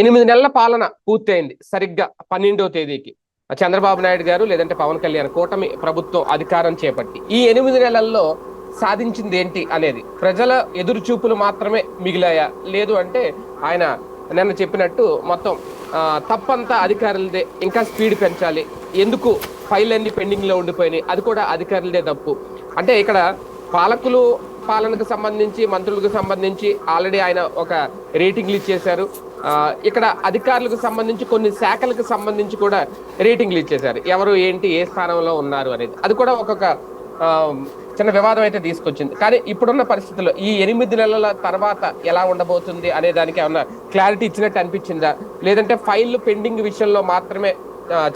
ఎనిమిది నెలల పాలన పూర్తయింది సరిగ్గా పన్నెండవ తేదీకి. చంద్రబాబు నాయుడు గారు లేదంటే పవన్ కళ్యాణ్ కూటమి ప్రభుత్వం అధికారం చేపట్టి ఈ ఎనిమిది నెలల్లో సాధించింది ఏంటి అనేది ప్రజల ఎదురుచూపులు మాత్రమే మిగిలాయా? లేదు అంటే ఆయన నిన్న చెప్పినట్టు మొత్తం తప్పంతా అధికారులదే. ఇంకా స్పీడ్ పెంచాలి. ఎందుకు ఫైల్ అన్ని పెండింగ్లో ఉండిపోయినాయి? అది కూడా అధికారులదే తప్పు. అంటే ఇక్కడ పాలకులు పాలనకు సంబంధించి మంత్రులకు సంబంధించి ఆల్రెడీ ఆయన ఒక రేటింగ్లు ఇచ్చేశారు. ఇక్కడ అధికారులకు సంబంధించి కొన్ని శాఖలకు సంబంధించి కూడా రేటింగ్లు ఇచ్చేశారు. ఎవరు ఏంటి ఏ స్థానంలో ఉన్నారు అనేది. అది కూడా ఒక్కొక్క చిన్న వివాదం అయితే తీసుకొచ్చింది. కానీ ఇప్పుడున్న పరిస్థితుల్లో ఈ ఎనిమిది నెలల తర్వాత ఎలా ఉండబోతుంది అనే దానికి ఏమన్నా క్లారిటీ ఇచ్చినట్టు అనిపించిందా? లేదంటే ఫైల్ పెండింగ్ విషయంలో మాత్రమే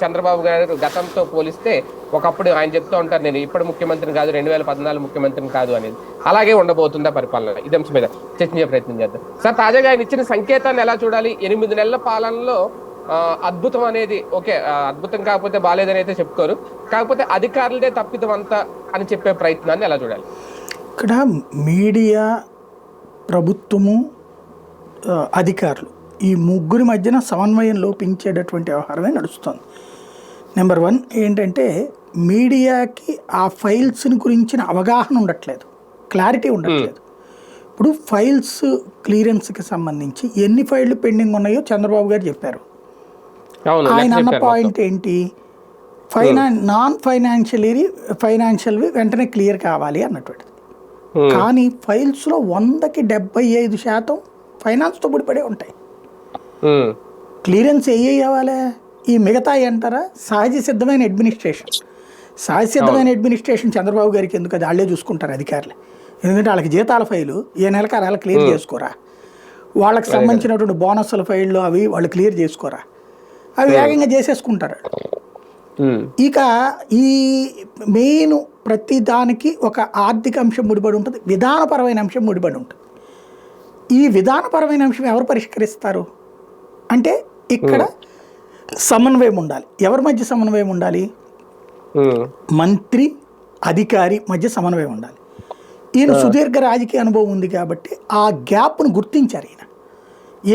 చంద్రబాబు గారు గతంతో పోలిస్తే ఒకప్పుడు ఆయన చెప్తూ ఉంటారు నేను ఇప్పుడు ముఖ్యమంత్రిని కాదు రెండు వేల పద్నాలుగు ముఖ్యమంత్రిని కాదు అనేది. అలాగే ఉండబోతుందా పరిపాలన? ఇది అంశం మీద చర్చించే ప్రయత్నం చేద్దాం. సార్ తాజాగా ఆయన ఇచ్చిన సంకేతాన్ని ఎలా చూడాలి? ఎనిమిది నెలల పాలనలో అద్భుతం అనేది ఓకే అద్భుతం కాకపోతే బాగాలేదని అయితే చెప్పుకోరు. కాకపోతే అధికారులదే తప్పిదం అంతా అని చెప్పే ప్రయత్నాన్ని ఎలా చూడాలి? ఇక్కడ మీడియా ప్రభుత్వము అధికారులు ఈ ముగ్గురి మధ్యన సమన్వయం లోపించేటటువంటి వ్యవహారమే నడుస్తుంది. నెంబర్ వన్ ఏంటంటే మీడియాకి ఆ ఫైల్స్ని గురించిన అవగాహన ఉండట్లేదు. క్లారిటీ ఉండట్లేదు. ఇప్పుడు ఫైల్స్ క్లియరెన్స్కి సంబంధించి ఎన్ని ఫైళ్ళు పెండింగ్ ఉన్నాయో చంద్రబాబు గారు చెప్పారు. ఆయన అన్న పాయింట్ ఏంటి? ఫైనాన్ నాన్ ఫైనాన్షియలీ ఫైనాన్షియల్వి వెంటనే క్లియర్ కావాలి అన్నటువంటిది. Hmm. కానీ ఫైల్స్లో వందకి డెబ్బై ఐదు శాతం ఫైనాన్స్తో ముడిపడే ఉంటాయి. క్లియరెన్స్ ఏ అవ్వాలి ఈ మిగతా అంటారా? సహజ సిద్ధమైన అడ్మినిస్ట్రేషన్ సహజ సిద్ధమైన అడ్మినిస్ట్రేషన్ చంద్రబాబు గారికి ఎందుకు? అది వాళ్ళే చూసుకుంటారు అధికారులు. ఎందుకంటే వాళ్ళకి జీతాల ఫైలు ఏ నెలకు నెల క్లియర్ చేసుకోరా? వాళ్ళకి సంబంధించినటువంటి బోనస్ల ఫైళ్ళు అవి వాళ్ళు క్లియర్ చేసుకోరా? అవి వేగంగా చేసేసుకుంటారు. ఇక ఈ మెయిన్ ప్రతి దానికి ఒక ఆర్థిక అంశం ముడిపడి ఉంటుంది. విధానపరమైన అంశం ముడిపడి ఉంటుంది. ఈ విధానపరమైన అంశం ఎవరు పరిష్కరిస్తారు? అంటే ఇక్కడ సమన్వయం ఉండాలి. ఎవరి మధ్య సమన్వయం ఉండాలి? ఉమ్, మంత్రి అధికారి మధ్య సమన్వయం ఉండాలి. ఈయన సుదీర్ఘ రాజకీయ అనుభవం ఉంది కాబట్టి ఆ గ్యాప్ను గుర్తించారు ఈయన.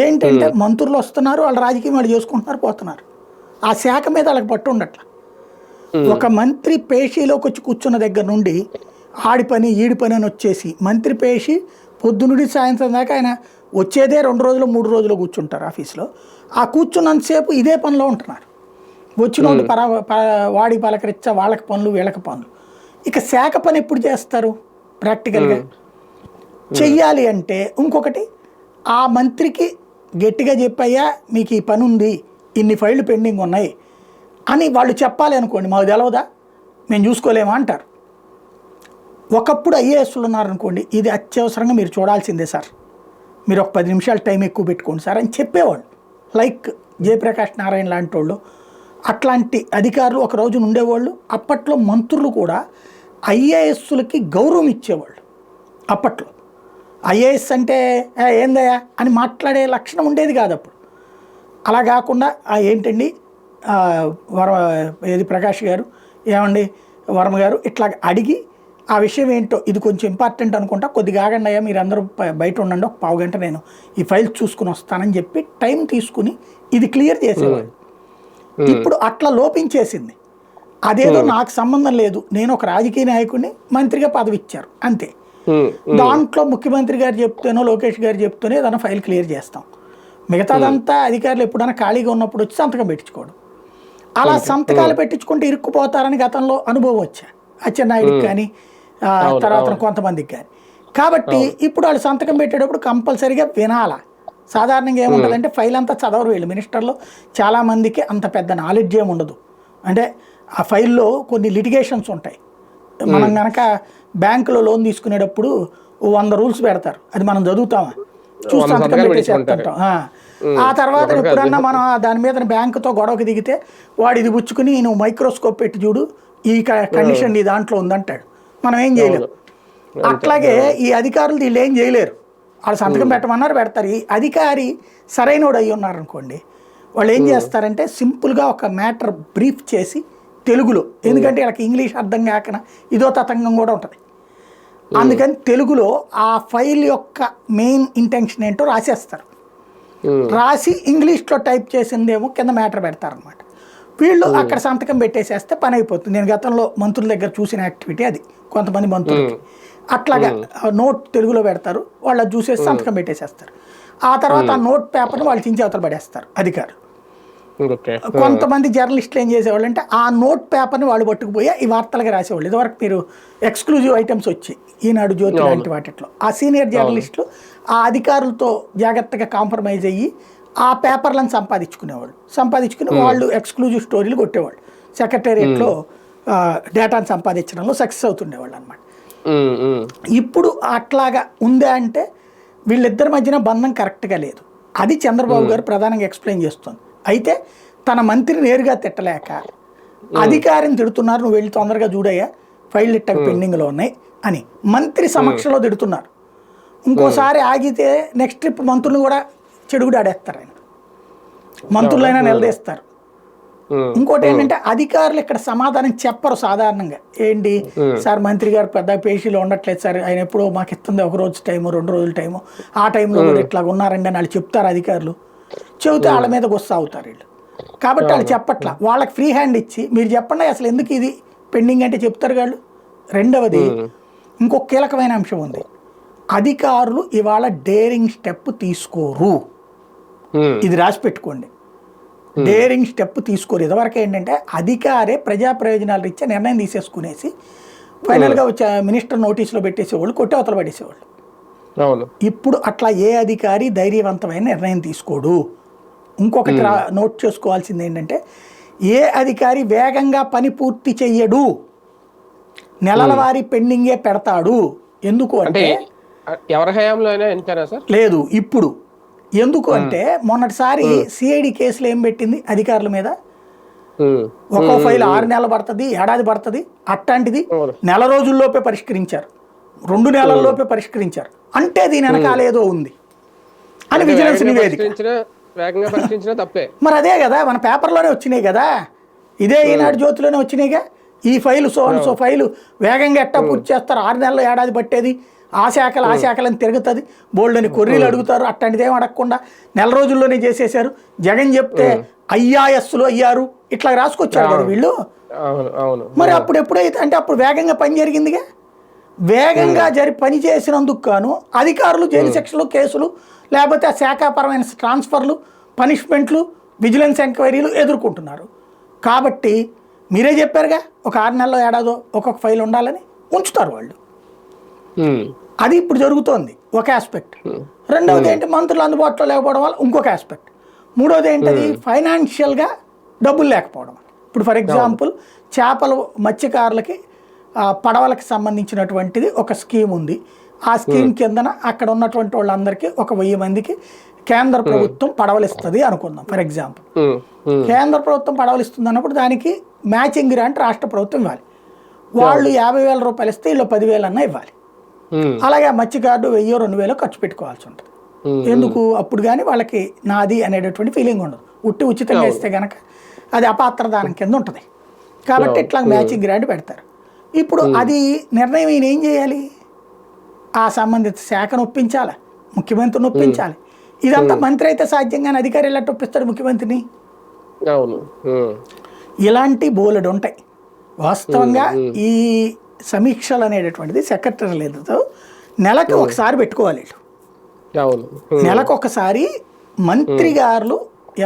ఏంటంటే మంత్రులు వస్తున్నారు వాళ్ళు రాజకీయం వాళ్ళు చేసుకుంటున్నారు పోతున్నారు. ఆ శాఖ మీద వాళ్ళకి పట్టు ఉండట్ల. ఒక మంత్రి పేషీలోకి వచ్చి కూర్చున్న దగ్గర నుండి ఆడి పని ఈడి పని అని వచ్చేసి మంత్రి పేషి పొద్దునుడి సాయంత్రం దాకా ఆయన వచ్చేదే రెండు రోజులు మూడు రోజులు కూర్చుంటారు ఆఫీస్లో. ఆ కూర్చున్నంతసేపు ఇదే పనిలో ఉంటున్నారు. వచ్చిన వాళ్ళు పర వాడి పలకరించ వాళ్ళకి పనులు వీళ్ళకి పనులు. ఇక శాఖ పని ఎప్పుడు చేస్తారు? ప్రాక్టికల్గా. చెయ్యాలి అంటే ఇంకొకటి ఆ మంత్రికి గట్టిగా చెప్పయ్యా మీకు ఈ పని ఉంది ఇన్ని ఫైళ్ళు పెండింగ్ ఉన్నాయి అని వాళ్ళు చెప్పాలి అనుకోండి. మాకు తెలవదా? మేము చూసుకోలేమా అంటారు. ఒకప్పుడు ఐఏఎస్లు ఉన్నారనుకోండి ఇది అత్యవసరంగా మీరు చూడాల్సిందే సార్. మీరు ఒక పది నిమిషాలు టైం ఎక్కువ పెట్టుకోండి సార్ అని చెప్పేవాళ్ళు. లైక్ జయప్రకాష్ నారాయణ లాంటి వాళ్ళు. అట్లాంటి అధికారులు ఒక రోజు ఉండేవాళ్ళు. అప్పట్లో మంత్రులు కూడా ఐఏఎస్లకి గౌరవం ఇచ్చేవాళ్ళు. అప్పట్లో. ఐఏఎస్ అంటే ఏందయ్యా? అని మాట్లాడే లక్షణం ఉండేది కాదు అప్పుడు. అలా కాకుండా ఏంటండి? వర ఏది ప్రకాష్ గారు? ఏమండి? వర్మ గారు? ఇట్లా అడిగి ఆ విషయం ఏంటో ఇది కొంచెం ఇంపార్టెంట్ అనుకుంటా. కొద్దిగా ఆగండి అయ్యా మీరు అందరూ బ- బయట ఉండండి ఒక పావు గంట నేను ఈ ఫైల్స్ చూసుకుని వస్తానని చెప్పి టైం తీసుకుని ఇది క్లియర్ చేసేవాళ్ళు ఇప్పుడు అట్లా లోపించేసింది. అదేదో నాకు సంబంధం లేదు. నేను ఒక రాజకీయ నాయకుడిని మంత్రిగా పదవి ఇచ్చారు అంతే దాంట్లో ముఖ్యమంత్రి గారు చెప్తేనో లోకేష్ గారు చెప్తేనే ఏదైనా ఫైల్ క్లియర్ చేస్తాం. మిగతాదంతా అధికారులు ఎప్పుడైనా ఖాళీగా ఉన్నప్పుడు వచ్చి సంతకం పెట్టించుకోవడం. అలా సంతకాలు పెట్టించుకుంటే ఇరుక్కుపోతారని గతంలో అనుభవం వచ్చా? అచ్చెన్నాయుడికి కానీ తర్వాత కొంతమందికి కానీ. కాబట్టి ఇప్పుడు వాళ్ళు సంతకం పెట్టేటప్పుడు కంపల్సరీగా వినాలా. సాధారణంగా ఏముంటుందంటే ఫైల్ అంతా చదవరు వీళ్ళు. మినిస్టర్లో చాలామందికి అంత పెద్ద నాలెడ్జ్ ఏమి ఉండదు అంటే ఆ ఫైల్లో కొన్ని లిటిగేషన్స్ ఉంటాయి. మనం కనుక బ్యాంకులో లోన్ తీసుకునేటప్పుడు వంద రూల్స్ పెడతారు. అది మనం చదువుతామా? చూసి సంతకం సంతకాలు పెట్టేసి పెట్టించుకుంటారు. చెప్తుంటాం ఆ. తర్వాత ఎప్పుడన్నా మనం దాని మీద బ్యాంకుతో గొడవకి దిగితే వాడు ఇది పుచ్చుకుని నువ్వు మైక్రోస్కోప్ పెట్టి చూడు ఈ క- కండిషన్ నీ దాంట్లో ఉందంటాడు. మనం ఏం చేయలేము అట్లాగే ఈ అధికారులు వీళ్ళు ఏం చేయలేరు. వాళ్ళు సంతకం పెట్టమన్నారు పెడతారు. ఈ అధికారి సరైనోడు అయ్యి ఉన్నారు అనుకోండి వాళ్ళు ఏం చేస్తారంటే సింపుల్గా ఒక మ్యాటర్ బ్రీఫ్ చేసి తెలుగులో ఎందుకంటే వీళ్ళకి ఇంగ్లీష్ అర్థం కాకన ఇదో తతంగం కూడా ఉంటుంది. అందుకని తెలుగులో ఆ ఫైల్ యొక్క మెయిన్ ఇంటెన్షన్ ఏంటో రాసేస్తారు. రాసి ఇంగ్లీష్లో టైప్ చేసిందేమో కింద మ్యాటర్ పెడతారనమాట. వీళ్ళు అక్కడ సంతకం పెట్టేసేస్తే పని అయిపోతుంది. నేను గతంలో మంత్రుల దగ్గర చూసిన యాక్టివిటీ అది. కొంతమంది మంత్రులకి. అట్లాగా నోట్ తెలుగులో పెడతారు. వాళ్ళు అది చూసేసి సంతకం పెట్టేసేస్తారు. ఆ తర్వాత ఆ నోట్ పేపర్ని వాళ్ళు చించి అవతల పడేస్తారు అధికారులు. ఓకే. కొంతమంది జర్నలిస్టులు ఏం చేసేవాళ్ళు అంటే ఆ నోట్ పేపర్ని వాళ్ళు పట్టుకుపోయి ఈ వార్తలుగా రాసేవాళ్ళు. ఇదివరకు మీరు ఎక్స్క్లూజివ్ ఐటమ్స్ వచ్చి ఈనాడు జ్యోతి లాంటి వాటిట్లో. ఆ సీనియర్ జర్నలిస్టులు ఆ అధికారులతో జాగ్రత్తగా కాంప్రమైజ్ అయ్యి ఆ పేపర్లను సంపాదించుకునేవాళ్ళు. సంపాదించుకుని వాళ్ళు ఎక్స్క్లూజివ్ స్టోరీలు కొట్టేవాళ్ళు. సెక్రటేరియట్లో డేటాను సంపాదించడంలో సక్సెస్ అవుతుండేవాళ్ళు అనమాట ఇప్పుడు అట్లాగా ఉందా అంటే వీళ్ళిద్దరి మధ్యన బంధం కరెక్ట్గా లేదు. అది చంద్రబాబు గారు ప్రధానంగా ఎక్స్ప్లెయిన్ చేస్తుంది. అయితే తన మంత్రి నేరుగా తిట్టలేక అధికారిని తిడుతున్నారు నువ్వు వెళ్ళి తొందరగా చూడయ్యా ఫైల్ ఇట్టక పెండింగ్లో ఉన్నాయి అని మంత్రి సమక్షంలో తిడుతున్నారు. ఇంకోసారి ఆగితే నెక్స్ట్ ట్రిప్ మంత్రులు కూడా చెడుగుడు ఆడేస్తారు ఆయన. మంత్రులైనా నిలదీస్తారు. ఇంకోటి ఏంటంటే అధికారులు ఇక్కడ సమాధానం చెప్పరు సాధారణంగా. ఏంటి? సార్ మంత్రి గారు పెద్ద పేషీలో ఉండట్లేదు సార్. ఆయన ఎప్పుడో మాకు ఇస్తుంది ఒక రోజు టైము రెండు రోజుల టైము. ఆ టైంలో కూడా ఇట్లా ఉన్నారండి అని వాళ్ళు చెప్తారు అధికారులు. చెబితే వాళ్ళ మీద గుస్సా అవుతారు వీళ్ళు. కాబట్టి వాళ్ళు చెప్పట్లా. వాళ్ళకి ఫ్రీ హ్యాండ్ ఇచ్చి మీరు చెప్పండి అసలు ఎందుకు ఇది పెండింగ్ అంటే చెప్తారు వాళ్ళు. రెండవది ఇంకొక కీలకమైన అంశం ఉంది. అధికారులు ఇవాళ డేరింగ్ స్టెప్ తీసుకోరు. ఇది రాసి పెట్టుకోండి. డేరింగ్ స్టెప్ తీసుకోరు. ఇదివరకు ఏంటంటే అధికారే ప్రజా ప్రయోజనాలు రీత్యా నిర్ణయం తీసేసుకునేసి ఫైనల్గా వచ్చే మినిస్టర్ నోటీసులో పెట్టేసేవాళ్ళు కొట్టి అవతల పడేసేవాళ్ళు. ఇప్పుడు అట్లా ఏ అధికారి ధైర్యవంతమైన నిర్ణయం తీసుకోడు? ఇంకొకటి రా నోట్ చేసుకోవాల్సింది ఏంటంటే ఏ అధికారి వేగంగా పని పూర్తి చెయ్యడు? నెలల వారీ పెండింగే పెడతాడు. ఎందుకు అంటే ఎవరి హయాంలో అయినా సార్? లేదు. ఇప్పుడు ఎందుకు అంటే మొన్నటిసారి సిఐడి కేసులు ఏం పెట్టింది అధికారుల మీద? ఒక్కో ఫైల్ ఆరు నెలలు పడుతుంది ఏడాది పడుతుంది అట్లాంటిది. నెల రోజుల్లోపే పరిష్కరించారు. రెండు నెలల్లోపే పరిష్కరించారు. అంటే దీని వెనకాల ఏదో ఉంది అని విజిలెన్స్ నివేదిక. మరి అదే కదా మన పేపర్లోనే వచ్చినాయి కదా. ఇదే ఈనాడు జ్యోతిలోనే వచ్చినాయిగా. ఈ ఫైలు సో సో ఫైలు వేగంగా ఎట్టా పూర్తి చేస్తారు ఆరు నెలలు ఏడాది పట్టేది. ఆ శాఖలు ఆ శాఖలని తిరుగుతుంది. బోల్డ్ అని కొర్రీలు అడుగుతారు. అట్లాంటిది అడగకుండా నెల రోజుల్లోనే చేసేశారు. జగన్ చెప్తే ఐఆఎస్లు అయ్యారు. ఇట్లా రాసుకొచ్చారు కదా వీళ్ళు. మరి అప్పుడు ఎప్పుడైతే అంటే అప్పుడు వేగంగా పని జరిగిందిగా? వేగంగా జరి పని చేసినందుకు గాను అధికారులు జైలు శిక్షలు కేసులు లేకపోతే ఆ శాఖాపరమైన ట్రాన్స్ఫర్లు పనిష్మెంట్లు విజిలెన్స్ ఎంక్వైరీలు ఎదుర్కొంటున్నారు. కాబట్టి మీరే చెప్పారుగా ఒక ఆరు నెలలో ఏడాదో ఒక్కొక్క ఫైల్ ఉండాలని ఉంచుతారు వాళ్ళు. అది ఇప్పుడు జరుగుతోంది. ఒక ఆస్పెక్ట్ రెండవది ఏంటి? మంత్రులు అందుబాటులో లేకపోవడం వల్ల ఇంకొక ఆస్పెక్ట్ మూడవది ఏంటది? ఫైనాన్షియల్గా డబ్బులు లేకపోవడం. ఇప్పుడు ఫర్ ఎగ్జాంపుల్ చేపలు మత్స్యకారులకి పడవలకి సంబంధించినటువంటిది ఒక స్కీమ్ ఉంది. ఆ స్కీమ్ కిందన అక్కడ ఉన్నటువంటి వాళ్ళందరికీ ఒక వెయ్యి మందికి కేంద్ర ప్రభుత్వం పడవలు ఇస్తుంది అనుకుందాం ఫర్ ఎగ్జాంపుల్ కేంద్ర ప్రభుత్వం పడవలు ఇస్తుంది అన్నప్పుడు దానికి మ్యాచింగ్ గ్రాంట్ రాష్ట్ర ప్రభుత్వం ఇవ్వాలి. వాళ్ళు యాభై వేల రూపాయలు ఇస్తే వీళ్ళు పదివేలు అన్నా ఇవ్వాలి. అలాగే ఆ మత్స్యకారుడు వెయ్యో రెండు వేలో ఖర్చు పెట్టుకోవాల్సి ఉంటుంది. ఉమ్, ఎందుకు? అప్పుడు కానీ వాళ్ళకి నాది అనేటటువంటి ఫీలింగ్ ఉండదు. ఉట్టి ఉచితంగా ఇస్తే గనక అది అపాత్ర దానం కింద ఉంటుంది. కాబట్టి ఇట్లా మ్యాచింగ్ గ్రాంట్ పెడతారు. ఇప్పుడు అది నిర్ణయం ఈయన ఏం చేయాలి? ఆ సంబంధిత శాఖను ఒప్పించాలి? ముఖ్యమంత్రిని ఒప్పించాలి. ఇదంతా మంత్రి అయితే సాధ్యంగానే అధికారి ఎలా ఒప్పిస్తాడు ముఖ్యమంత్రిని? అవును. ఇలాంటి బోలెడు ఉంటాయి. వాస్తవంగా ఈ సమీక్షలు అనేటటువంటిది సెక్రటరీలతో నెలకు ఒకసారి పెట్టుకోవాలి. నెలకు ఒకసారి మంత్రి గారు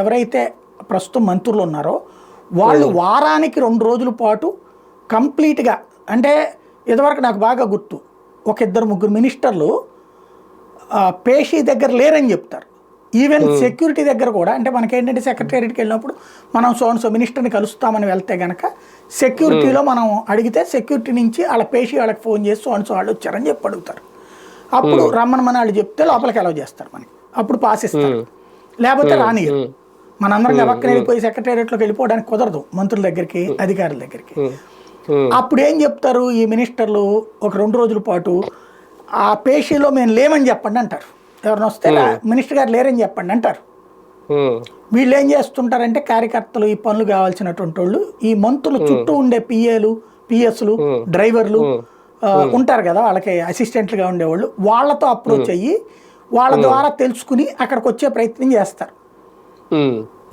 ఎవరైతే ప్రస్తుతం మంత్రులు ఉన్నారో వాళ్ళు వారానికి రెండు రోజుల పాటు కంప్లీట్గా అంటే ఇదివరకు నాకు బాగా గుర్తు. ఒక ఇద్దరు ముగ్గురు మినిస్టర్లు పేషీ దగ్గర లేరని చెప్తారు. ఈవెన్ సెక్యూరిటీ దగ్గర కూడా అంటే మనకేంటంటే సెక్రటేరియట్కి వెళ్ళినప్పుడు మనం సోన్ సో మినిస్టర్ని కలుస్తామని వెళ్తే గనక సెక్యూరిటీలో మనం అడిగితే సెక్యూరిటీ నుంచి వాళ్ళ పేషీ వాళ్ళకి ఫోన్ చేసి సోన్ సో వాళ్ళు వచ్చారని చెప్పి అడుగుతారు. అప్పుడు రమ్మని మన వాళ్ళు చెప్తే లోపలికి అలౌ చేస్తారు మనకి. అప్పుడు పాస్ ఇస్తారు లేకపోతే రానియరు ఉమ్, మనందరం గబక్కన వెళ్ళిపోయి సెక్రటేరియట్లోకి వెళ్ళిపోవడానికి కుదరదు. మంత్రుల దగ్గరికి అధికారుల దగ్గరికి. అప్పుడు ఏం చెప్తారు ఈ మినిస్టర్లు ఒక రెండు రోజుల పాటు ఆ పేషీలో మేము లేమని చెప్పండి అంటారు. ఎవరిని వస్తే "లా- మినిస్టర్ గారు లేరని చెప్పండి అంటారు. వీళ్ళు ఏం చేస్తుంటారంటే కార్యకర్తలు ఈ పనులు కావాల్సినటువంటి వాళ్ళు ఈ మంత్రులు చుట్టూ ఉండే పిఏలు పిఎస్లు డ్రైవర్లు ఉంటారు కదా వాళ్ళకి అసిస్టెంట్లుగా ఉండేవాళ్ళు వాళ్ళతో అప్రోచ్ అయ్యి వాళ్ళ ద్వారా తెలుసుకుని అక్కడికి వచ్చే ప్రయత్నం చేస్తారు.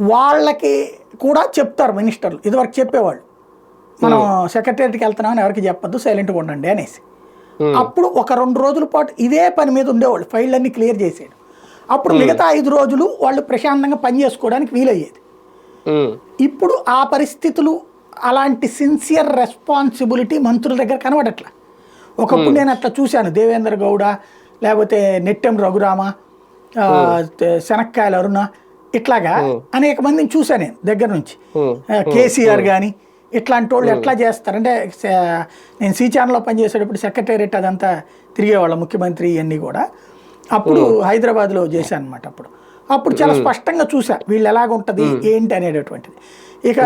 వాళ్ళకి కూడా చెప్తారు మినిస్టర్లు ఇదివరకు చెప్పేవాళ్ళు మనం సెక్రటరీకి వెళ్తున్నామని ఎవరికి చెప్పొద్దు సైలెంట్గా ఉండండి అనేసి. అప్పుడు ఒక రెండు రోజుల పాటు ఇదే పని మీద ఉండేవాళ్ళు ఫైల్ అన్ని క్లియర్ చేసేయడం. అప్పుడు మిగతా ఐదు రోజులు వాళ్ళు ప్రశాంతంగా పని చేసుకోవడానికి వీలయ్యేది. ఉమ్, ఇప్పుడు ఆ పరిస్థితులు అలాంటి సిన్సియర్ రెస్పాన్సిబిలిటీ మంత్రుల దగ్గర కనబడట్లా. ఒకప్పుడు నేను అట్లా చూశాను దేవేంద్ర గౌడ లేకపోతే నెట్టెం రఘురామ శనక్కాయల అరుణ ఇట్లాగా అనేక మందిని చూశాను నేను దగ్గర నుంచి. కేసీఆర్ కానీ ఇట్లాంటి వాళ్ళు ఎట్లా చేస్తారంటే నేను సి ఛానల్లో పనిచేసేటప్పుడు సెక్రటేరియట్ అదంతా తిరిగేవాళ్ళం ముఖ్యమంత్రి ఇవన్నీ కూడా. అప్పుడు హైదరాబాద్లో చేశాను అనమాట అప్పుడు. అప్పుడు చాలా స్పష్టంగా చూసా వీళ్ళు ఎలాగుంటుంది ఏంటి అనేటటువంటిది. ఇక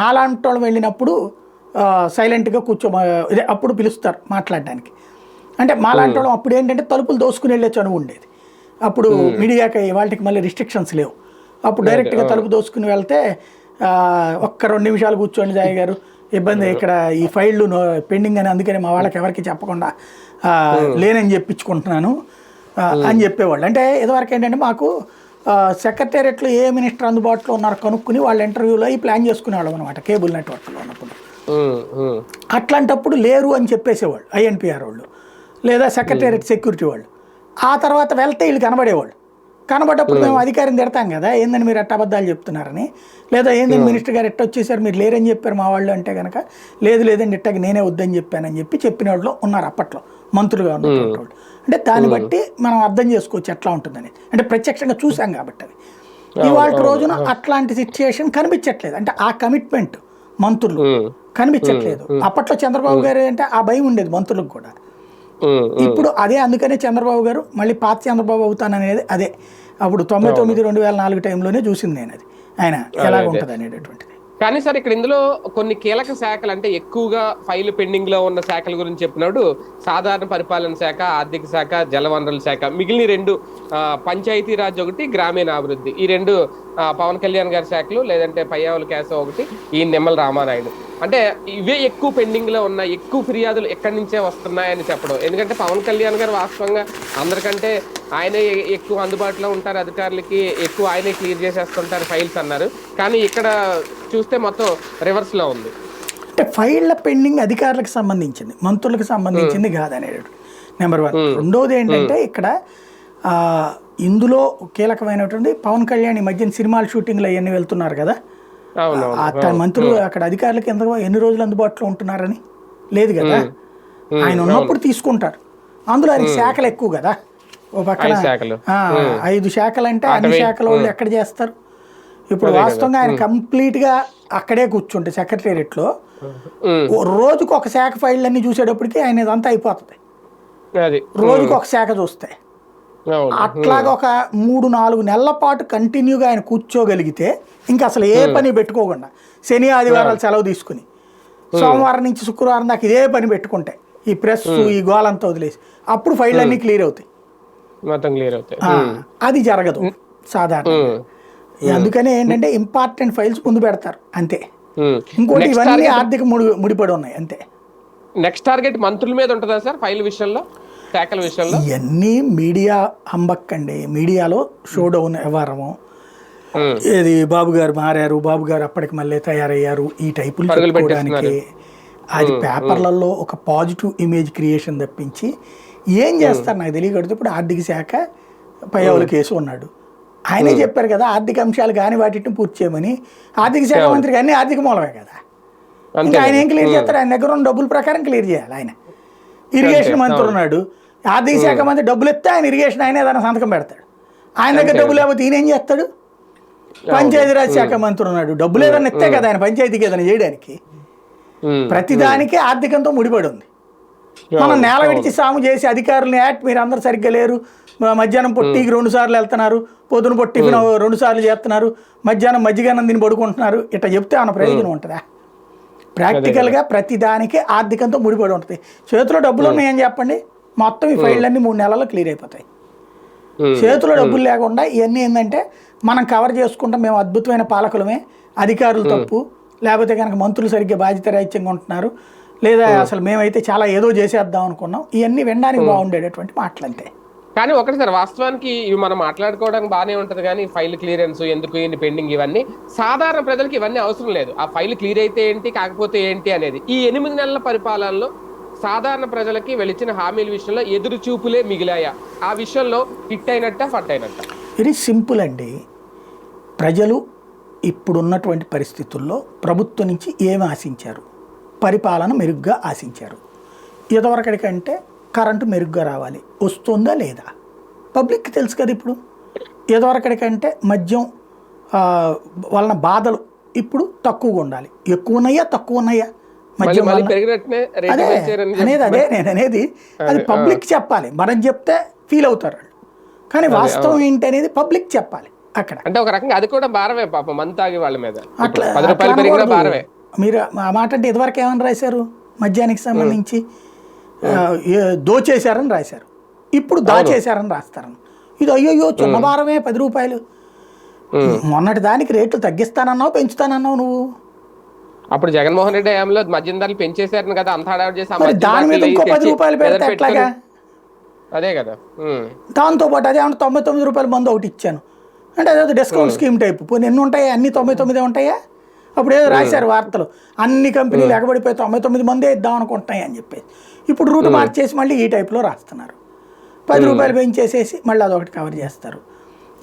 నాలాంటి వాళ్ళు వెళ్ళినప్పుడు సైలెంట్గా కూర్చో ఇదే అప్పుడు పిలుస్తారు మాట్లాడడానికి. అంటే మాలాంటి వాళ్ళం అప్పుడు ఏంటంటే తలుపులు దోసుకుని వెళ్ళే చనువు ఉండేది. అప్పుడు మీడియాకి వాళ్ళకి మళ్ళీ రిస్ట్రిక్షన్స్ లేవు. అప్పుడు డైరెక్ట్గా తలుపు దోసుకుని వెళ్తే ఒక్క రెండు నిమిషాలు కూర్చోండి జాయ్ గారు. ఇబ్బంది ఇక్కడ ఈ ఫైళ్ళు పెండింగ్ అని అందుకని మా వాళ్ళకి ఎవరికి చెప్పకుండా లేనని చెప్పించుకుంటున్నాను. అని చెప్పేవాళ్ళు. అంటే ఇదివరకు ఏంటంటే మాకు సెక్రటేరియట్లో ఏ మినిస్టర్ అందుబాటులో ఉన్నారో కనుక్కుని వాళ్ళ ఇంటర్వ్యూలో అవి ప్లాన్ చేసుకునేవాళ్ళం అనమాట కేబుల్ నెట్వర్క్లో ఉన్నప్పుడు. అట్లాంటప్పుడు లేరు అని చెప్పేసేవాళ్ళు ఐఎన్పిఆర్ వాళ్ళు లేదా సెక్రటేరియట్ సెక్యూరిటీ వాళ్ళు. ఆ తర్వాత వెళ్తే వీళ్ళు కనబడేవాళ్ళు. కనబడ్డప్పుడు మేము అధికారిని తిడతాం కదా ఏందని మీరు ఎట్ట అబద్ధాలు చెప్తున్నారని? లేదా ఏందని మినిస్టర్ గారు ఎట్ట వచ్చేసారు మీరు లేరని చెప్పారు మా వాళ్ళు అంటే కనుక లేదు లేదండి ఇట్టకి నేనే వద్దని చెప్పానని చెప్పి చెప్పిన వాళ్ళు ఉన్నారు అప్పట్లో మంత్రులుగా ఉన్నటువంటి వాళ్ళు. అంటే దాన్ని బట్టి మనం అర్థం చేసుకోవచ్చు ఎట్లా ఉంటుందని. అంటే ప్రత్యక్షంగా చూసాం కాబట్టి అది. ఇవాళ రోజున అట్లాంటి సిచ్యుయేషన్ కనిపించట్లేదు. అంటే ఆ కమిట్మెంట్ మంత్రులు కనిపించట్లేదు. అప్పట్లో చంద్రబాబు గారు అంటే ఆ భయం ఉండేది మంత్రులకు కూడా. ఇప్పుడు అదే అందుకనే చంద్రబాబు గారు మళ్ళీ పాత చంద్రబాబు అవుతాననేది అదే. అప్పుడు తొంభై తొమ్మిది రెండు వేల నాలుగు టైంలోనే చూసింది నేను అది ఆయన ఎలా ఉంటుంది అనేటటువంటిది కానీ సార్ ఇక్కడ ఇందులో కొన్ని కీలక శాఖలు అంటే ఎక్కువగా ఫైల్ పెండింగ్లో ఉన్న శాఖల గురించి చెప్పినప్పుడు సాధారణ పరిపాలన శాఖ ఆర్థిక శాఖ జలవనరుల శాఖ మిగిలిన రెండు పంచాయతీ పంచాయతీరాజ్ ఒకటి గ్రామీణ అభివృద్ధి. ఈ రెండు పవన్ కళ్యాణ్ గారి శాఖలు లేదంటే పయ్యావుల కేశవ్ ఒకటి ఈ నిమ్మల రామానాయుడు. అంటే ఇవే ఎక్కువ పెండింగ్లో ఉన్న ఎక్కువ ఫిర్యాదులు ఎక్కడి నుంచే వస్తున్నాయని చెప్పడం. ఎందుకంటే పవన్ కళ్యాణ్ గారు వాస్తవంగా అందరికంటే ఆయనే ఎక్కువ అందుబాటులో ఉంటారు అధికారులకి ఎక్కువ ఆయనే క్లియర్ చేసేస్తుంటారు ఫైల్స్ అన్నారు. కానీ ఇక్కడ చూస్తే మొత్తం రివర్స్లో ఉంది. అంటే ఫైళ్ళ పెండింగ్ అధికారులకు సంబంధించింది మంత్రులకు సంబంధించింది కాదనేటటువంటి నెంబర్ వన్ రెండోది ఏంటంటే ఇక్కడ ఇందులో కీలకమైనటువంటి పవన్ కళ్యాణ్ ఈ మధ్యన సినిమాల షూటింగ్లు అవన్నీ వెళ్తున్నారు కదా. తన మంత్రులు అక్కడ అధికారులకు ఎంత ఎన్ని రోజులు అందుబాటులో ఉంటున్నారని? లేదు కదా? ఆయన ఉన్నప్పుడు తీసుకుంటారు. అందులో ఆయనకి శాఖలు ఎక్కువ కదా. ఓ పక్కన ఐదు శాఖలు. ఆ, ఐదు శాఖలు అంటే అన్ని శాఖల వాళ్ళు ఎక్కడ చేస్తారు? ఇప్పుడు వాస్తవంగా ఆయన కంప్లీట్గా అక్కడే కూర్చుంటే సెక్రటేరియట్లో రోజుకు ఒక శాఖ ఫైల్ అన్ని చూసేటప్పటికి ఆయన ఇదంతా అయిపోతుంది. రోజుకు ఒక శాఖ చూస్తే. అట్లాగా ఒక మూడు నాలుగు నెలల పాటు కంటిన్యూగా ఆయన కూర్చోగలిగితే ఇంకా అసలు ఏ పని పెట్టుకోకుండా శని ఆదివారాలు సెలవు తీసుకుని సోమవారం నుంచి శుక్రవారం దాకా ఇదే పని పెట్టుకుంటే ఈ ప్రెస్ ఈ గోలంతా వదిలేసి అప్పుడు ఫైల్ అన్ని క్లియర్ అవుతాయి. మొత్తం క్లియర్ అవుతాయి. అది జరగదు సాధారణ అందుకనే ఏంటంటే ఇంపార్టెంట్ ఫైల్స్ ముందు పెడతారు అంతే. ఉమ్. ఇంకోటి ఇవన్నీ ఆర్థిక ముడి ముడిపడి ఉన్నాయి అంతే. నెక్స్ట్ టార్గెట్ మంత్రుల మీద ఉంటుందా సార్ ఫైల్ విషయంలో శాఖల విషయంలో? ఇవన్నీ మీడియా హంబక్కండి మీడియాలో షో డౌన్ వ్యవహారము. ఉమ్, ఏది బాబు గారు మారారు బాబు గారు అప్పటికి మళ్ళీ తయారయ్యారు ఈ టైపులు చెప్పుకోవడానికి. అది పేపర్లలో ఒక పాజిటివ్ ఇమేజ్ క్రియేషన్ తప్పించి ఏం చేస్తారు? నాకు తెలియకూడదు ఇప్పుడు ఆర్థిక శాఖ పయ్యవుల కేసు ఉన్నాడు. ఆయనే చెప్పారు కదా ఆర్థిక అంశాలు కాని వాటిని పూర్తి చేయమని. ఆర్థిక శాఖ మంత్రికి అన్ని ఆర్థిక మూలమే కదా. ఇంకా ఆయన ఏం క్లియర్ చేస్తారు? ఆయన దగ్గర ఉన్న డబ్బుల ప్రకారం క్లియర్ చేయాలి ఆయన. ఇరిగేషన్ మంత్రి ఉన్నాడు. ఆర్థిక శాఖ మంత్రి డబ్బులు ఎత్తే ఆయన ఇరిగేషన్ ఆయన ఏదైనా సంతకం పెడతాడు. ఆయన దగ్గర డబ్బులు లేకపోతే ఈయన ఏం చేస్తాడు పంచాయతీరాజ్ శాఖ మంత్రి ఉన్నాడు. డబ్బులు ఏదైనా ఎత్తే కదా ఆయన పంచాయతీకి ఏదైనా చేయడానికి. ప్రతిదానికి ఆర్థికంతో ముడిపడి ఉంది. మనం నేల విడిచి సాము చేసి అధికారులని యాట్ మీరు అందరు సరిగ్గా లేరు. మధ్యాహ్నం పొట్టికి రెండు సార్లు వెళ్తున్నారు పొద్దున పొట్టి టిఫిన్ రెండు సార్లు చేస్తున్నారు మధ్యాహ్నం మజ్జిగానం తిని పడుకుంటున్నారు ఇట్లా చెప్తే ఏమైనా ప్రయోజనం ఉంటుందా? ప్రాక్టికల్గా ప్రతిదానికి ఆర్థికంతో ముడిపడి ఉంటుంది. చేతిలో డబ్బులు ఉన్నాయని చెప్పండి మొత్తం ఈ ఫైళ్ళన్నీ మూడు నెలల్లో క్లియర్ అయిపోతాయి. చేతిలో డబ్బులు లేకుండా ఇవన్నీ ఏంటంటే మనం కవర్ చేసుకుంటాం మేము అద్భుతమైన పాలకులమే అధికారులు తప్పు లేకపోతే కనుక మంత్రులు సరిగ్గా బాధ్యత రాహిత్యంగా ఉంటున్నారు లేదా అసలు మేమైతే చాలా ఏదో చేసేద్దాం అనుకున్నాం ఇవన్నీ వినడానికి బాగుండేటటువంటి మాటలు అంతే కానీ ఒకటి సార్ వాస్తవానికి ఇవి మనం మాట్లాడుకోవడానికి బాగానే ఉంటుంది కానీ ఫైల్ క్లియరెన్స్ ఎందుకు ఇన్ని పెండింగ్ ఇవన్నీ సాధారణ ప్రజలకు ఇవన్నీ అవసరం లేదు. ఆ ఫైల్ క్లియర్ అయితే ఏంటి కాకపోతే ఏంటి అనేది. ఈ ఎనిమిది నెలల పరిపాలనలో సాధారణ ప్రజలకి వెలిచిన హామీల విషయంలో ఎదురు చూపులే మిగిలాయా? ఆ విషయంలో ఫిట్ అయినట్ట ఫట్ అయినట్ట? వెరీ సింపుల్ అండి. ప్రజలు ఇప్పుడున్నటువంటి పరిస్థితుల్లో ప్రభుత్వం నుంచి ఏమి ఆశించారు? పరిపాలన మెరుగ్గా ఆశించారు. ఇదివరకటికంటే కరెంటు మెరుగ్గా రావాలి. వస్తుందా లేదా? పబ్లిక్కి తెలుసు కదా ఇప్పుడు. ఇదివరకటికంటే మద్యం వలన బాధలు ఇప్పుడు తక్కువగా ఉండాలి. ఎక్కువ ఉన్నాయా తక్కువ ఉన్నాయా మద్యం అదే అనేది అదే నేను అనేది అది పబ్లిక్ చెప్పాలి. మనం చెప్తే ఫీల్ అవుతారు వాళ్ళు. కానీ వాస్తవం ఏంటి అనేది పబ్లిక్ చెప్పాలి అక్కడ. అంటే ఒక రకంగా అది కూడా భారమే పాపం మందు తాగే వాళ్ళ మీద. అట్లా పది రూపాయలు. భారమే. మీరు ఆ మాట అంటే ఇదివరకు ఏమని రాశారు? మద్యానికి సంబంధించి దోచేశారని రాశారు. ఇప్పుడు దాచేశారని రాస్తారు. ఇది అయ్యో చిన్న భారమే పది రూపాయలు. మొన్నటి దానికి రేట్లు తగ్గిస్తానన్నావు పెంచుతానన్నావు నువ్వు? అప్పుడు జగన్మోహన్ రెడ్డి హయాంలో మద్యం ధరలు పెంచేశారు కదా అంత హడావిడి చేసి దాని మీద ఇంకో పది రూపాయలు పెడితే ఎట్లాగా? అదే కదా. దాంతో పాటు అదే ఏమన్నా తొంభై తొమ్మిది రూపాయల మందు ఒకటి ఇచ్చాను. అంటే అదే డిస్కౌంట్ స్కీమ్ టైప్. పోనీ ఎన్ని ఉంటాయా? అన్ని తొంభై తొమ్మిదే ఉంటాయా? అప్పుడు ఏదో రాశారు వార్తలు. అన్ని కంపెనీలు ఎగబడిపోయి తొంభై తొమ్మిది మందే ఇద్దాం అనుకుంటున్నాయి అని చెప్పేసి. ఇప్పుడు రూట్ మార్చేసి మళ్ళీ ఈ టైప్లో రాస్తున్నారు. పది రూపాయలు పెంచేసేసి మళ్ళీ అదొకటి కవర్ చేస్తారు.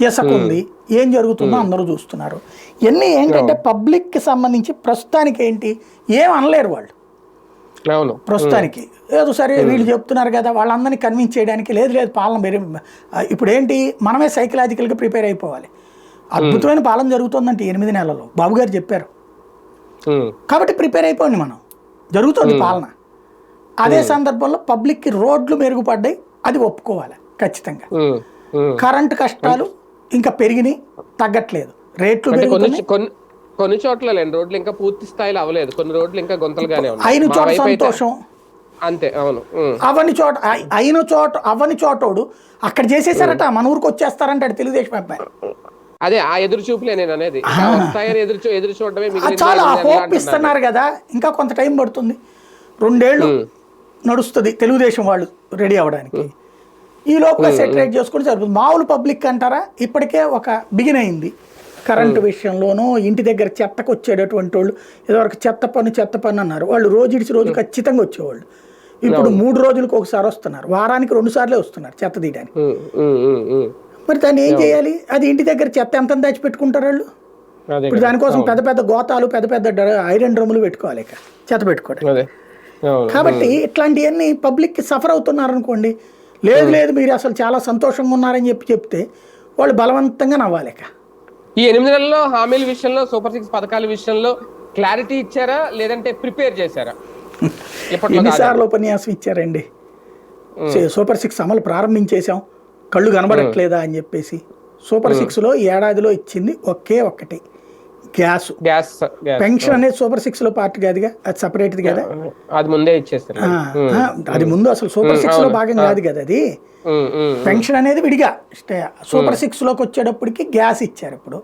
ఇసుక ఉంది. ఏం జరుగుతుందో అందరూ చూస్తున్నారు. ఇవన్నీ ఏంటంటే పబ్లిక్కి సంబంధించి ప్రస్తుతానికి ఏంటి? ఏం అనలేరు వాళ్ళు. ప్రస్తుతానికి. ఏదో సరే వీళ్ళు చెప్తున్నారు కదా వాళ్ళందరినీ కన్విన్స్ చేయడానికి లేదు లేదు పాలన ఇప్పుడు ఏంటి? మనమే సైకలాజికల్గా ప్రిపేర్ అయిపోవాలి. అద్భుతమైన పాలన జరుగుతుందంటే ఎనిమిది నెలల్లో. బాబు గారు చెప్పారు. కాబట్టి ప్రిపేర్ అయిపోండి మనం. జరుగుతుంది పాలన. అదే సందర్భంలో పబ్లిక్కి రోడ్లు మెరుగుపడ్డాయి అది ఒప్పుకోవాలి ఖచ్చితంగా. కరెంటు కష్టాలు ఇంకా పెరిగినాయి తగ్గట్లేదు. రేట్లు కొన్ని చోట్ల లేండి రోడ్లు ఇంకా పూర్తి స్థాయిలో అవ్వలేదు. కొన్ని రోడ్లు ఇంకా గొంతలుగానే అయిన చోట సంతోషం. అంతే అవును. అవని చోట అయి- అయిన చోట అవని చోటోడు అక్కడ చేసేసారట మన ఊరికి వచ్చేస్తారంటాడు తెలుగుదేశం అబ్బాయి. అదే ఆ ఎదురు చూపులే నేను అనేది. ఎదురు ఎదురు చాలా హోప్. ఇస్తున్నారు కదా ఇంకా కొంత టైం పడుతుంది. రెండేళ్ళు నడుస్తుంది. తెలుగుదేశం వాళ్ళు రెడీ అవ్వడానికి. ఈ లోపల సెటరేట్ చేసుకుని సరిపోతుంది. మామూలు పబ్లిక్ అంటారా? ఇప్పటికే ఒక బిగిన్ అయింది. కరెంటు విషయంలోనూ ఇంటి దగ్గర చెత్తకు వచ్చేటటువంటి వాళ్ళు ఇదివరకు చెత్త పన్ను చెత్త పన్ను అన్నారు. వాళ్ళు రోజు ఇడిచి రోజు ఖచ్చితంగా వచ్చేవాళ్ళు. ఇప్పుడు మూడు రోజులకు ఒకసారి వస్తున్నారు. వారానికి రెండు సార్లే వస్తున్నారు చెత్త తీయడానికి. మరి దాన్ని ఏం చేయాలి? అది ఇంటి దగ్గర చెత్త ఎంత దాచిపెట్టుకుంటారు వాళ్ళు? ఇప్పుడు దానికోసం పెద్ద పెద్ద గోతాలు పెద్ద పెద్ద ఐరన్ డ్రమ్ములు పెట్టుకోవాలి ఇక. చెత్త పెట్టుకోవడం కాబట్టి ఇట్లాంటివన్నీ పబ్లిక్కి సఫర్ అవుతున్నారు అనుకోండి లేదు లేదు మీరు అసలు చాలా సంతోషంగా ఉన్నారని చెప్పి చెప్తే వాళ్ళు బలవంతంగా నవ్వాలి ఈ ఎనిమిది నెలల్లో హామీల విషయంలో సూపర్ సిక్స్ పథకాల విషయంలో క్లారిటీ ఇచ్చారా? లేదంటే ప్రిపేర్ చేశారా. ఎన్నిసార్లు ఉపన్యాసం ఇచ్చారండి. సూపర్ సిక్స్ అమలు ప్రారంభించేశాం. కళ్ళు కనబడట్లేదా అని చెప్పేసి. సూపర్ సిక్స్లో ఏడాదిలో ఇచ్చింది ఒకే ఒక్కటి. గ్యాస్ గ్యాస్ పెన్షన్ అనేది సూపర్ సిక్స్లో పార్ట్ కాదుగా? అది సపరేట్ది కదా? అది ముందే ఇచ్చేస్తారు. అది ముందు అసలు సూపర్ సిక్స్లో భాగం కాదు కదా అది? పెన్షన్ అనేది విడిగా. సూపర్ సిక్స్లోకి వచ్చేటప్పటికి గ్యాస్ ఇచ్చారు ఇప్పుడు.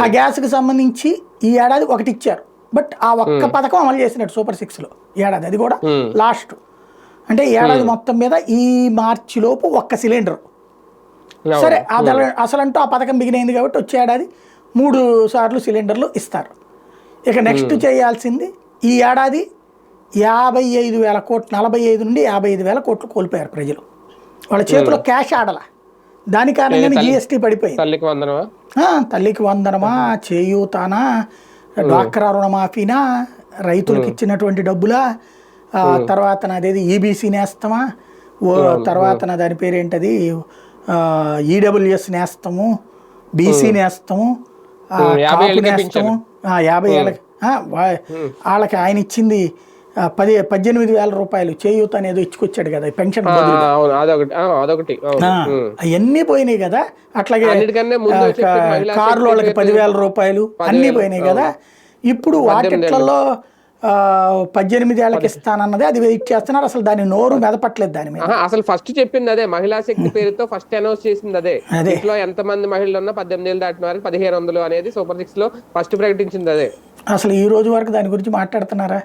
ఆ గ్యాస్కి సంబంధించి ఈ ఏడాది ఒకటి ఇచ్చారు. బట్ ఆ ఒక్క పథకం అమలు చేసినట్టు సూపర్ సిక్స్లో ఏడాది. అది కూడా లాస్ట్. అంటే ఏడాది మొత్తం మీద ఈ మార్చి లోపు ఒక్క సిలిండర్. సరే అదల అసలంటూ ఆ పథకం బిగినైంది కాబట్టి వచ్చే ఏడాది మూడు సార్లు సిలిండర్లు ఇస్తారు. ఇక నెక్స్ట్ చేయాల్సింది ఈ ఏడాది యాభై ఐదు వేల కోట్లు నలభై ఐదు నుండి యాభై ఐదు వేల కోట్లు కోల్పోయారు ప్రజలు. వాళ్ళ చేతిలో క్యాష్ ఆడల. దాని కారణంగానే జిఎస్టీ పడిపోయింది. తల్లికి వందనమా? తల్లికి వందనమా? చేయూతానా? డ్వాక్రా రుణమాఫీనా? రైతులకు ఇచ్చినటువంటి డబ్బులా? తర్వాత నాదేది ఈబీసీ నేస్తమా? ఓ తర్వాత నా దాని పేరేంటది? ఈడబ్ల్యూఎస్ నేస్తము? బీసీ నేస్తము? యాభై వా- వాళ్ళకి ఆయన ఇచ్చింది పది పద్దెనిమిది వేల రూపాయలు చేయూత అనేది ఇచ్చుకొచ్చాడు కదా పెన్షన్ అదొకటి. అవన్నీ పోయినాయి కదా అట్లాగే కార్లు వాళ్ళకి పదివేల రూపాయలు అన్నీ పోయినాయి కదా ఇప్పుడు వాటిట్లలో ఆ, పద్దెనిమిది ఏళ్ళకి ఇస్తానన్నది అది వెయిట్ చేస్తున్నారు అసలు దాని నోరు మెదపట్లేదు దాని మీద. అసలు ఫస్ట్ చెప్పింది అదే. మహిళా శక్తి పేరుతో ఫస్ట్ అనౌన్స్ చేసింది అదే. అదే. ఇంట్లో ఎంత మంది మహిళలు ఉన్నా పద్దెనిమిది ఏళ్ళు దాటిన వారికి పదిహేను వందలు అనేది సూపర్ సిక్స్లో ఫస్ట్ ప్రకటించింది అదే. అసలు ఈ రోజు వరకు దాని గురించి మాట్లాడుతున్నారా?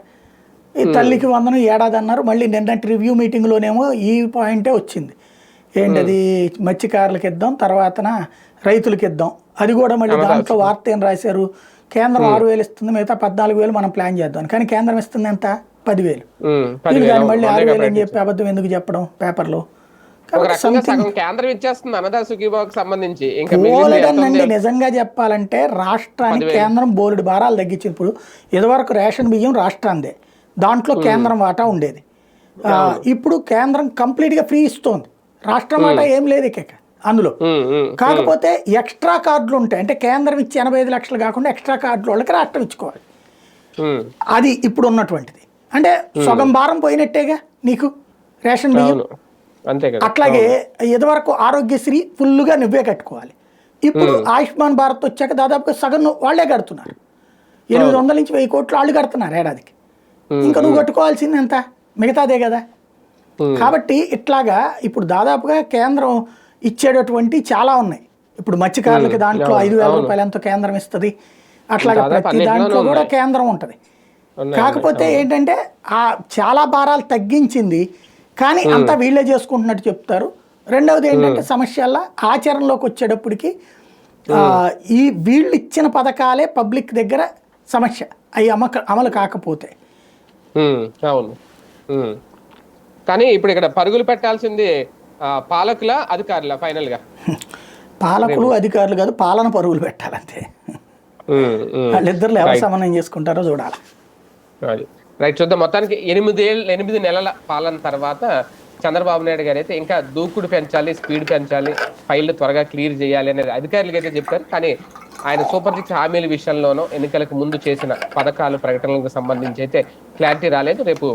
ఈ తల్లికి వందనం ఏడాది అన్నారు మళ్ళీ నిన్నటి రివ్యూ మీటింగ్లోనేమో ఈ పాయింటే వచ్చింది. ఏంటది? మత్స్యకారులకు ఇద్దాం తర్వాతన రైతులకు ఇద్దాం అది కూడా మళ్ళీ దాంట్లో వార్త ఏం రాశారు? కేంద్రం ఆరు వేలు ఇస్తుంది మిగతా పద్నాలుగు వేలు మనం ప్లాన్ చేద్దాం. కానీ కేంద్రం ఇస్తుంది ఎంత? పదివేలు. వీళ్ళు కానీ మళ్ళీ ఆరు వేలు అని చెప్పి అబద్ధం ఎందుకు చెప్పడం పేపర్లో? కేంద్రం ఇచ్చేస్తుంది అన్నదా సుఖీబాబుకి సంబంధించి? నిజంగా చెప్పాలంటే రాష్ట్రానికి కేంద్రం బోలెడు భారాలు తగ్గించింది. ఇప్పుడు ఇదివరకు రేషన్ బియ్యం రాష్ట్రాందే దాంట్లో కేంద్రం వాటా ఉండేది. ఇప్పుడు కేంద్రం కంప్లీట్గా ఫ్రీ ఇస్తోంది. రాష్ట్రం వాటా ఏం లేదు ఇక. అందులో. కాకపోతే ఎక్స్ట్రా కార్డులు ఉంటాయి. అంటే కేంద్రం ఇచ్చి ఎనభై ఐదు లక్షలు కాకుండా ఎక్స్ట్రా కార్డులు వాళ్ళకి రాష్ట్రం ఇచ్చుకోవాలి. అది ఇప్పుడు ఉన్నటువంటిది. అంటే సగం భారం పోయినట్టేగా నీకు రేషన్ బియ్యం? అట్లాగే ఇదివరకు ఆరోగ్యశ్రీ ఫుల్గా నువ్వే కట్టుకోవాలి. ఇప్పుడు ఆయుష్మాన్ భారత్ వచ్చాక దాదాపుగా సగం వాళ్ళే కడుతున్నారు. ఎనిమిది వందల నుంచి వెయ్యి కోట్లు వాళ్ళు కడుతున్నారు ఏడాదికి. ఇంకా నువ్వు కట్టుకోవాల్సింది ఎంత? మిగతాదే కదా. కాబట్టి ఇట్లాగా ఇప్పుడు దాదాపుగా కేంద్రం ఇచ్చేటటువంటి చాలా ఉన్నాయి. ఇప్పుడు మత్స్యకారులకి దాంట్లో ఐదు వేల రూపాయలు ఎంతో కేంద్రం ఇస్తుంది. అట్లాగే ప్రతి దాంట్లో కూడా. కేంద్రం ఉంటుంది. కాకపోతే ఏంటంటే ఆ చాలా భారాలు తగ్గించింది. కానీ అంతా వీళ్ళే చేసుకుంటున్నట్టు చెప్తారు. రెండవది ఏంటంటే సమస్యల ఆచరణలోకి వచ్చేటప్పటికి ఈ వీళ్ళు ఇచ్చిన పథకాలే పబ్లిక్ దగ్గర సమస్య. అవి అమక అమలు కాకపోతే. అవును. కానీ ఇప్పుడు ఇక్కడ పరుగులు పెట్టాల్సింది పాలకుల అధికారుల ఫైనల్గా పాలకులు అధికారులు కాదు పాలన పరుగులు పెట్టాలంతే. వాళ్ళిద్దరు ఎవరు సమన్వయం చేసుకుంటారో చూడాలి. అది రైట్ చూద్దాం. మొత్తానికి ఎనిమిది ఏళ్ళు ఎనిమిది నెలల పాలన తర్వాత చంద్రబాబు నాయుడు గారు అయితే ఇంకా దూకుడు పెంచాలి స్పీడ్ పెంచాలి ఫైళ్ళు త్వరగా క్లియర్ చేయాలి అనేది అధికారులకు అయితే చెప్పారు కానీ ఆయన సూపర్ సిక్స్ హామీల విషయంలోనూ ఎన్నికలకు ముందు చేసిన పథకాలు ప్రకటనలకు సంబంధించి అయితే క్లారిటీ రాలేదు. రేపు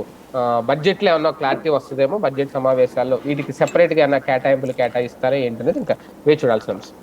బడ్జెట్లో ఏమన్నా క్లారిటీ వస్తుందేమో బడ్జెట్ సమావేశాల్లో వీటికి సెపరేట్గా ఏమన్నా కేటాయింపులు కేటాయిస్తారా ఏంటనేది ఇంకా వేచి చూడాల్సిన అంశం.